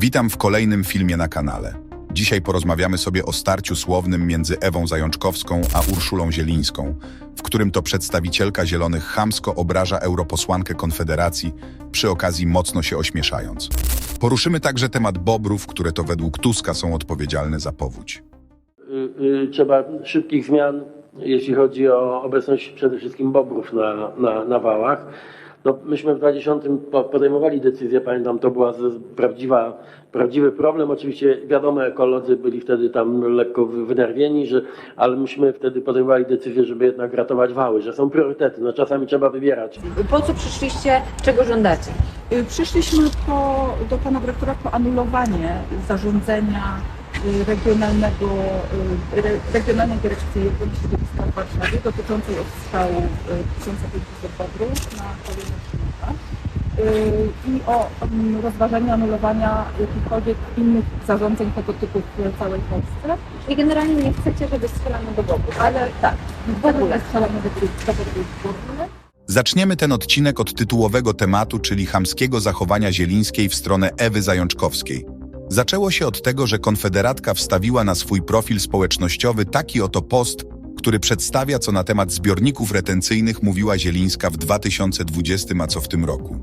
Witam w kolejnym filmie na kanale. Dzisiaj porozmawiamy sobie o starciu słownym między Ewą Zajączkowską a Urszulą Zielińską, w którym to przedstawicielka Zielonych chamsko obraża europosłankę Konfederacji, przy okazji mocno się ośmieszając. Poruszymy także temat bobrów, które to według Tuska są odpowiedzialne za powódź. Y, y, trzeba szybkich zmian, jeśli chodzi o obecność przede wszystkim bobrów na, na, na wałach. No, myśmy w 2000 po- podejmowali decyzję, pamiętam, to była prawdziwa, prawdziwy problem. Oczywiście wiadomo, ekolodzy byli wtedy tam lekko wy- wynerwieni, że, ale myśmy wtedy podejmowali decyzję, żeby jednak ratować wały, że są priorytety. No, czasami trzeba wybierać. Po co przyszliście? Czego żądacie? Y, Przyszliśmy po, do pana dyrektora po anulowanie zarządzenia regionalnego, y, re, Regionalnej Dyrekcji Środowiska w Warszawie dotyczącej odstrzału y, 1500 bobrów na kolejne lata y, i o mm, rozważaniu anulowania jakichkolwiek innych zarządzeń tego typu w całej Polsce. I generalnie nie chcecie, żeby strzelano do boku. Ale tak, w ogóle strzelamy do ogóle. Zaczniemy ten odcinek od tytułowego tematu, czyli chamskiego zachowania Zielińskiej w stronę Ewy Zajączkowskiej. Zaczęło się od tego, że Konfederatka wstawiła na swój profil społecznościowy taki oto post, który przedstawia, co na temat zbiorników retencyjnych mówiła Zielińska w 2020, a co w tym roku.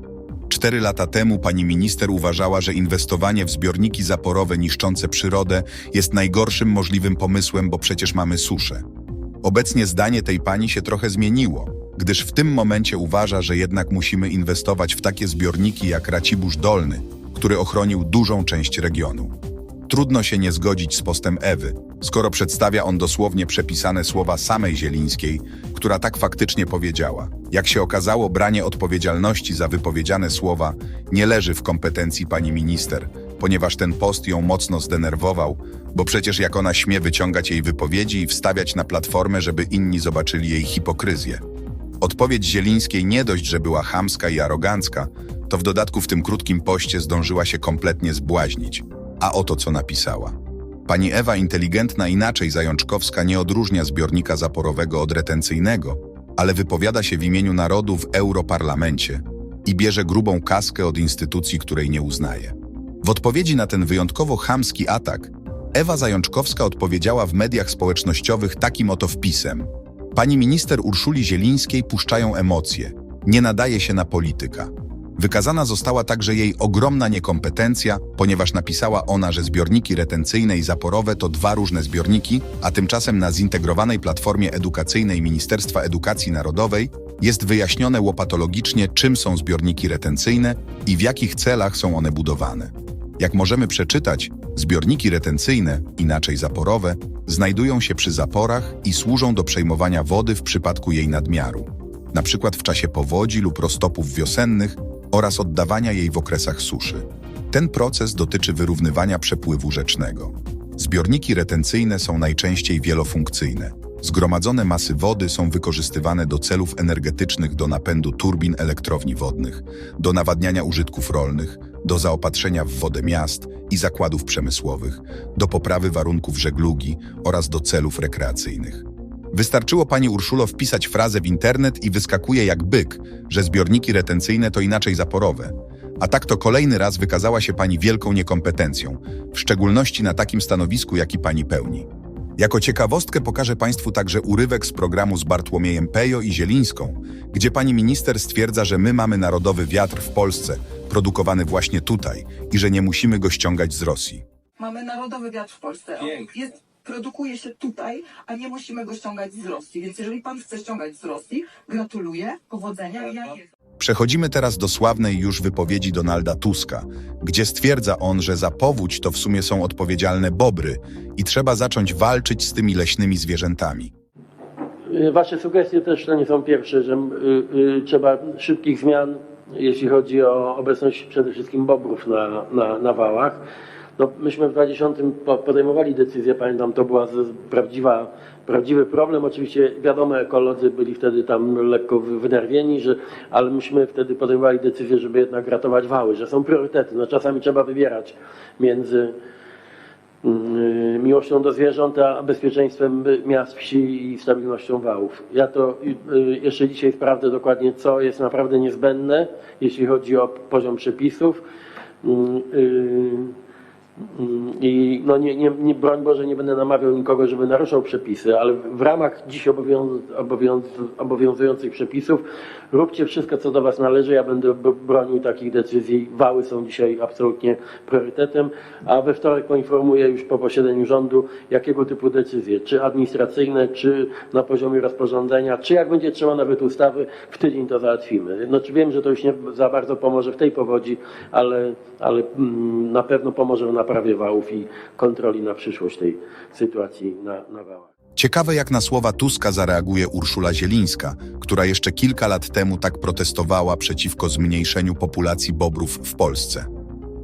Cztery lata temu pani minister uważała, że inwestowanie w zbiorniki zaporowe niszczące przyrodę jest najgorszym możliwym pomysłem, bo przecież mamy suszę. Obecnie zdanie tej pani się trochę zmieniło, gdyż w tym momencie uważa, że jednak musimy inwestować w takie zbiorniki jak Racibórz Dolny, który ochronił dużą część regionu. Trudno się nie zgodzić z postem Ewy, skoro przedstawia on dosłownie przepisane słowa samej Zielińskiej, która tak faktycznie powiedziała. Jak się okazało, branie odpowiedzialności za wypowiedziane słowa nie leży w kompetencji pani minister, ponieważ ten post ją mocno zdenerwował, bo przecież jak ona śmie wyciągać jej wypowiedzi i wstawiać na platformę, żeby inni zobaczyli jej hipokryzję. Odpowiedź Zielińskiej nie dość, że była chamska i arogancka, to w dodatku w tym krótkim poście zdążyła się kompletnie zbłaźnić. A oto co napisała. Pani Ewa inteligentna inaczej Zajączkowska nie odróżnia zbiornika zaporowego od retencyjnego, ale wypowiada się w imieniu narodu w Europarlamencie i bierze grubą kaskę od instytucji, której nie uznaje. W odpowiedzi na ten wyjątkowo chamski atak, Ewa Zajączkowska odpowiedziała w mediach społecznościowych takim oto wpisem. Pani minister Urszuli Zielińskiej puszczają emocje. Nie nadaje się na polityka. Wykazana została także jej ogromna niekompetencja, ponieważ napisała ona, że zbiorniki retencyjne i zaporowe to dwa różne zbiorniki, a tymczasem na zintegrowanej platformie edukacyjnej Ministerstwa Edukacji Narodowej jest wyjaśnione łopatologicznie, czym są zbiorniki retencyjne i w jakich celach są one budowane. Jak możemy przeczytać, zbiorniki retencyjne, inaczej zaporowe, znajdują się przy zaporach i służą do przejmowania wody w przypadku jej nadmiaru, na przykład w czasie powodzi lub roztopów wiosennych oraz oddawania jej w okresach suszy. Ten proces dotyczy wyrównywania przepływu rzecznego. Zbiorniki retencyjne są najczęściej wielofunkcyjne. Zgromadzone masy wody są wykorzystywane do celów energetycznych do napędu turbin elektrowni wodnych, do nawadniania użytków rolnych, do zaopatrzenia w wodę miast i zakładów przemysłowych, do poprawy warunków żeglugi oraz do celów rekreacyjnych. Wystarczyło pani Urszulo wpisać frazę w internet i wyskakuje jak byk, że zbiorniki retencyjne to inaczej zaporowe. A tak to kolejny raz wykazała się pani wielką niekompetencją, w szczególności na takim stanowisku, jaki pani pełni. Jako ciekawostkę pokażę Państwu także urywek z programu z Bartłomiejem Pejo i Zielińską, gdzie pani minister stwierdza, że my mamy narodowy wiatr w Polsce, produkowany właśnie tutaj i że nie musimy go ściągać z Rosji. Mamy narodowy wiatr w Polsce. Jest, produkuje się tutaj, a nie musimy go ściągać z Rosji. Więc jeżeli pan chce ściągać z Rosji, gratuluję, powodzenia. Ja. Przechodzimy teraz do sławnej już wypowiedzi Donalda Tuska, gdzie stwierdza on, że za powódź to w sumie są odpowiedzialne bobry i trzeba zacząć walczyć z tymi leśnymi zwierzętami. Wasze sugestie też to nie są pierwsze, że y, y, trzeba szybkich zmian, jeśli chodzi o obecność przede wszystkim bobrów na, na, na wałach. No, myśmy w 2000 po- podejmowali decyzję, pamiętam, to była prawdziwa, prawdziwy problem. Oczywiście wiadomo, ekolodzy byli wtedy tam lekko wy- wynerwieni, że, ale myśmy wtedy podejmowali decyzję, żeby jednak ratować wały, że są priorytety. No, czasami trzeba wybierać między mm, miłością do zwierząt, a bezpieczeństwem miast, wsi i stabilnością wałów. Ja to y, jeszcze dzisiaj sprawdzę dokładnie, co jest naprawdę niezbędne, jeśli chodzi o poziom przepisów. Mm, I no nie, nie, nie, broń Boże, nie będę namawiał nikogo, żeby naruszał przepisy, ale w ramach dziś obowiąz, obowiąz, obowiązujących przepisów róbcie wszystko, co do Was należy. Ja będę bronił takich decyzji. Wały są dzisiaj absolutnie priorytetem, a we wtorek poinformuję już po posiedzeniu rządu, jakiego typu decyzje, czy administracyjne, czy na poziomie rozporządzenia, czy jak będzie trzeba nawet ustawy, w tydzień to załatwimy. Znaczy wiem, że to już nie za bardzo pomoże w tej powodzi, ale, ale mm, na pewno pomoże w naprawie wałów i kontroli na przyszłość tej sytuacji na, na wałach. Ciekawe jak na słowa Tuska zareaguje Urszula Zielińska, która jeszcze kilka lat temu tak protestowała przeciwko zmniejszeniu populacji bobrów w Polsce.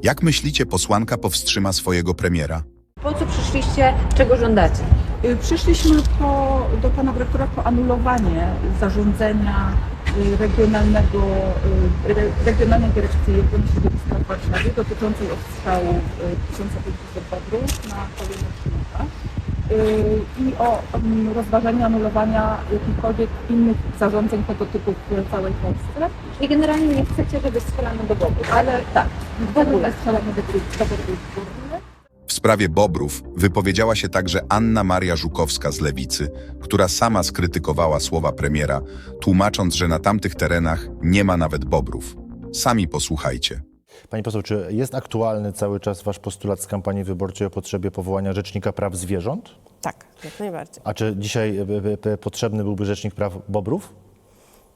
Jak myślicie, posłanka powstrzyma swojego premiera? Po co przyszliście? Czego żądacie? Y, Przyszliśmy po, do pana dyrektora po anulowanie zarządzenia regionalnego, y, re, regionalnej dyrekcji ochrony środowiska w Warszawie dotyczącej odstrzału y, 1500 bobrów na kolejne 3 lata y, i o mm, rozważenie anulowania jakichkolwiek innych zarządzeń tego typu w całej Polsce. I generalnie nie chcecie, żeby strzelano do bobrów. Ale tak, w ogóle strzelamy do bobrów w sprawie bobrów wypowiedziała się także Anna Maria Żukowska z Lewicy, która sama skrytykowała słowa premiera, tłumacząc, że na tamtych terenach nie ma nawet bobrów. Sami posłuchajcie. Pani poseł, czy jest aktualny cały czas wasz postulat z kampanii wyborczej o potrzebie powołania Rzecznika Praw Zwierząt? Tak, jak najbardziej. A czy dzisiaj e, e, e, potrzebny byłby Rzecznik Praw Bobrów?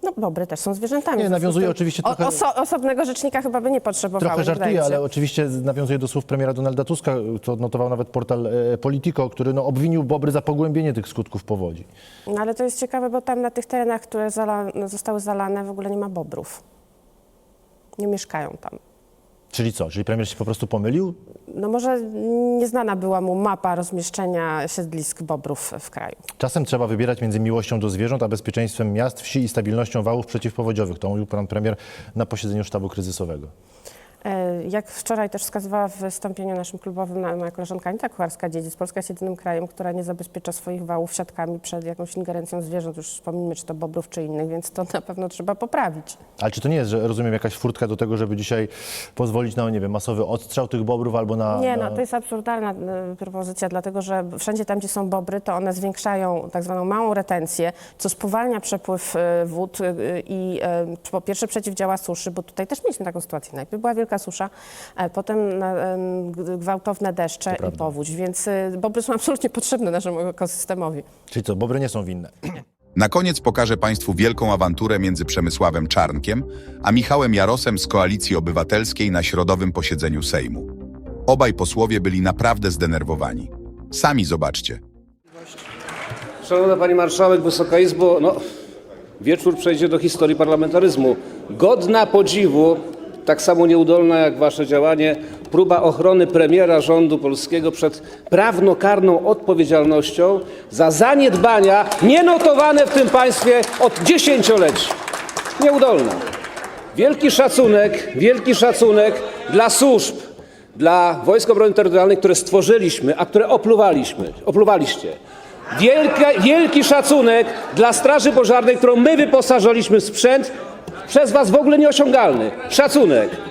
No bobry też są zwierzętami. Nie, nawiązuje oczywiście trochę- oso, osobnego rzecznika chyba by nie potrzebowały. Trochę się. ale oczywiście nawiązuje do słów premiera Donalda Tuska, co odnotował nawet portal e, Politico, który no, obwinił Bobry za pogłębienie tych skutków powodzi. No ale to jest ciekawe, bo tam na tych terenach, które zala, zostały zalane, w ogóle nie ma bobrów. Nie mieszkają tam. Czyli co? Czyli premier się po prostu pomylił? No może nieznana była mu mapa rozmieszczenia siedlisk bobrów w kraju. Czasem trzeba wybierać między miłością do zwierząt, a bezpieczeństwem miast, wsi i stabilnością wałów przeciwpowodziowych. To mówił pan premier na posiedzeniu sztabu kryzysowego. Jak wczoraj też wskazywała w wystąpieniu naszym klubowym moja koleżanka Anita Kucharska-Dziedzic, Polska jest jedynym krajem, która nie zabezpiecza swoich wałów siatkami przed jakąś ingerencją zwierząt, już wspomnijmy, czy to bobrów, czy innych, więc to na pewno trzeba poprawić. Ale czy to nie jest, że rozumiem, jakaś furtka do tego, żeby dzisiaj pozwolić na, nie wiem, masowy odstrzał tych bobrów albo na... Nie, no to jest absurdalna e, propozycja, dlatego że wszędzie tam, gdzie są bobry, to one zwiększają tak zwaną małą retencję, co spowalnia przepływ e, wód e, i po pierwsze przeciwdziała suszy, bo tutaj też mieliśmy taką sytuację. Najpierw była wielka susza, potem na- em, g- gwałtowne deszcze i powódź, więc e, bobry są absolutnie potrzebne naszemu ekosystemowi. Czyli co, bobry nie są winne. Na koniec pokażę Państwu wielką awanturę między Przemysławem Czarnkiem a Michałem Jarosem z Koalicji Obywatelskiej na środowym posiedzeniu Sejmu. Obaj posłowie byli naprawdę zdenerwowani. Sami zobaczcie. Szanowna Pani Marszałek, Wysoka Izbo, no, wieczór przejdzie do historii parlamentaryzmu. Godna podziwu, tak samo nieudolna jak Wasze działanie, próba ochrony premiera rządu polskiego przed prawnokarną odpowiedzialnością za zaniedbania nienotowane w tym państwie od dziesięcioleci. Nieudolna. Wielki szacunek, wielki szacunek dla służb, dla Wojsk Obrony Terytorialnej, które stworzyliśmy, a które opluwaliśmy, opluwaliście. Wielka, wielki szacunek dla Straży Pożarnej, którą my wyposażyliśmy w sprzęt, przez Was w ogóle nieosiągalny. Szacunek.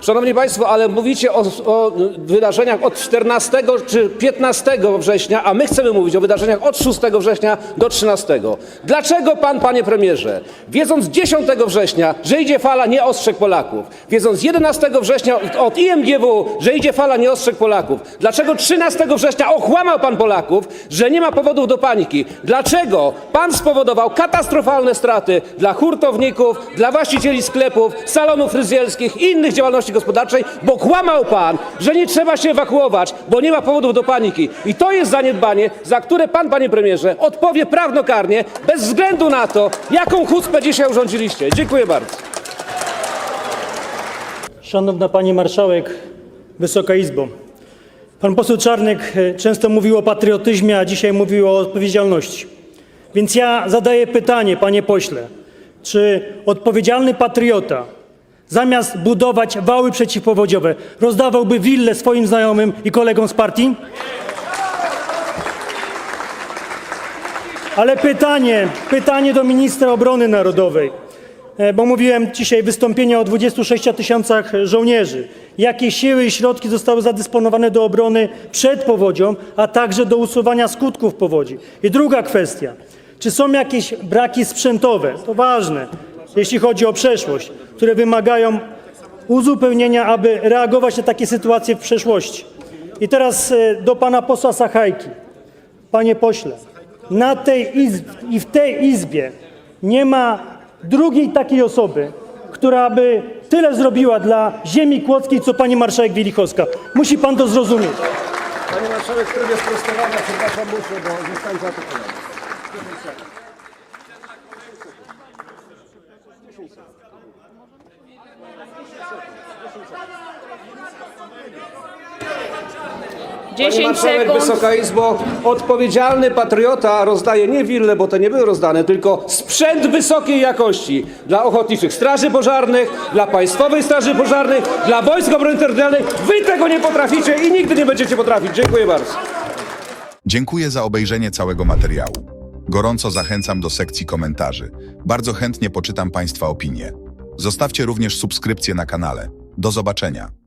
Szanowni Państwo, ale mówicie o, o wydarzeniach od 14 czy 15 września, a my chcemy mówić o wydarzeniach od 6 września do 13. Dlaczego Pan, Panie Premierze, wiedząc 10 września, że idzie fala, nie ostrzegł Polaków, wiedząc 11 września od IMGW, że idzie fala, nie ostrzegł Polaków, dlaczego 13 września okłamał Pan Polaków, że nie ma powodów do paniki? Dlaczego Pan spowodował katastrofalne straty dla hurtowników, dla właścicieli sklepów, salonów fryzjerskich i innych działalności gospodarczej, bo kłamał Pan, że nie trzeba się ewakuować, bo nie ma powodów do paniki. I to jest zaniedbanie, za które Pan, Panie Premierze, odpowie prawnokarnie, bez względu na to, jaką chucpę dzisiaj urządziliście. Dziękuję bardzo. Szanowna Pani Marszałek, Wysoka Izbo. Pan poseł Czarnek e, często mówił o patriotyzmie, a dzisiaj mówił o odpowiedzialności. Więc ja zadaję pytanie, panie pośle, czy odpowiedzialny patriota zamiast budować wały przeciwpowodziowe rozdawałby willę swoim znajomym i kolegom z partii? Ale pytanie, pytanie do ministra obrony narodowej. e, bo mówiłem dzisiaj wystąpienie o 26 tysiącach żołnierzy. Jakie siły i środki zostały zadysponowane do obrony przed powodzią, a także do usuwania skutków powodzi? I druga kwestia. Czy są jakieś braki sprzętowe? To ważne, jeśli chodzi o przeszłość, które wymagają uzupełnienia, aby reagować na takie sytuacje w przeszłości. I teraz e, do pana posła Sachajki. Panie pośle, na tej izb i w tej izbie nie ma drugiej takiej osoby, która by tyle zrobiła dla ziemi kłodzkiej, co pani marszałek Wielichowska. Musi pan to zrozumieć. Pani marszałek, w trybie sprostowania, przepraszam, muszę, bo zostałem zaatakowany. Pani marszałek, Wysoka Izbo, odpowiedzialny patriota rozdaje nie wille, bo to nie były rozdane, tylko sprzęt wysokiej jakości dla ochotniczych straży pożarnych, dla Państwowej Straży Pożarnej, dla Wojsk Obrony Terytorialnej. Wy tego nie potraficie i nigdy nie będziecie potrafić. Dziękuję bardzo. Dziękuję za obejrzenie całego materiału. Gorąco zachęcam do sekcji komentarzy. Bardzo chętnie poczytam Państwa opinie. Zostawcie również subskrypcję na kanale. Do zobaczenia.